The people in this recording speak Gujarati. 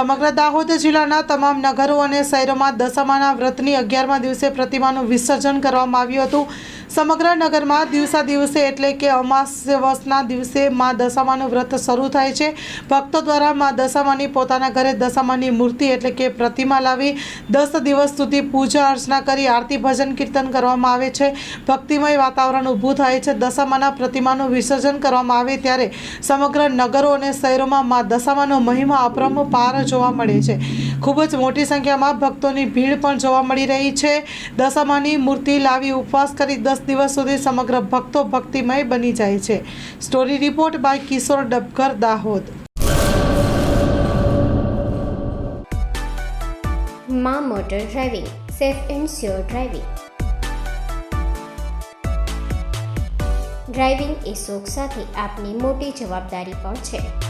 સમગ્ર દાહોદ જિલ્લાના તમામ નગરો અને શહેરોમાં દશામાના વ્રતની અગિયારમા દિવસે પ્રતિમાનું વિસર્જન કરવામાં આવ્યું હતું. સમગ્ર નગરમાં દિવસા દિવસે એટલે કે અમાસના દિવસે મા દશામાનું વ્રત શરૂ થાય છે. ભક્તો દ્વારા મા દશામાની પોતાના ઘરે દશામાની મૂર્તિ એટલે કે પ્રતિમા લાવી દસ દિવસ સુધી પૂજા અર્ચના કરી આરતી, ભજન, કીર્તન કરવામાં આવે છે. ભક્તિમય વાતાવરણ ઊભું થાય છે. દશામાના પ્રતિમાનું વિસર્જન કરવામાં આવે ત્યારે સમગ્ર નગરો અને શહેરોમાં મા દશામાનો મહિમા અપ્રમ પાર જોવા મળે છે. ખૂબ જ મોટી સંખ્યામાં ભક્તોની ભીડ પણ જોવા મળી રહી છે. દશામાની મૂર્તિ લાવી ઉપવાસ કરી દસ દિવસ સુધી સમગ્ર ભક્તો ભક્તિમય બની જાય છે. Story report by Kishor Dabkar Dahod. માં motor driving, safe and sure driving. Driving એ શોખ સાથે આપની મોટી જવાબદારી પણ છે.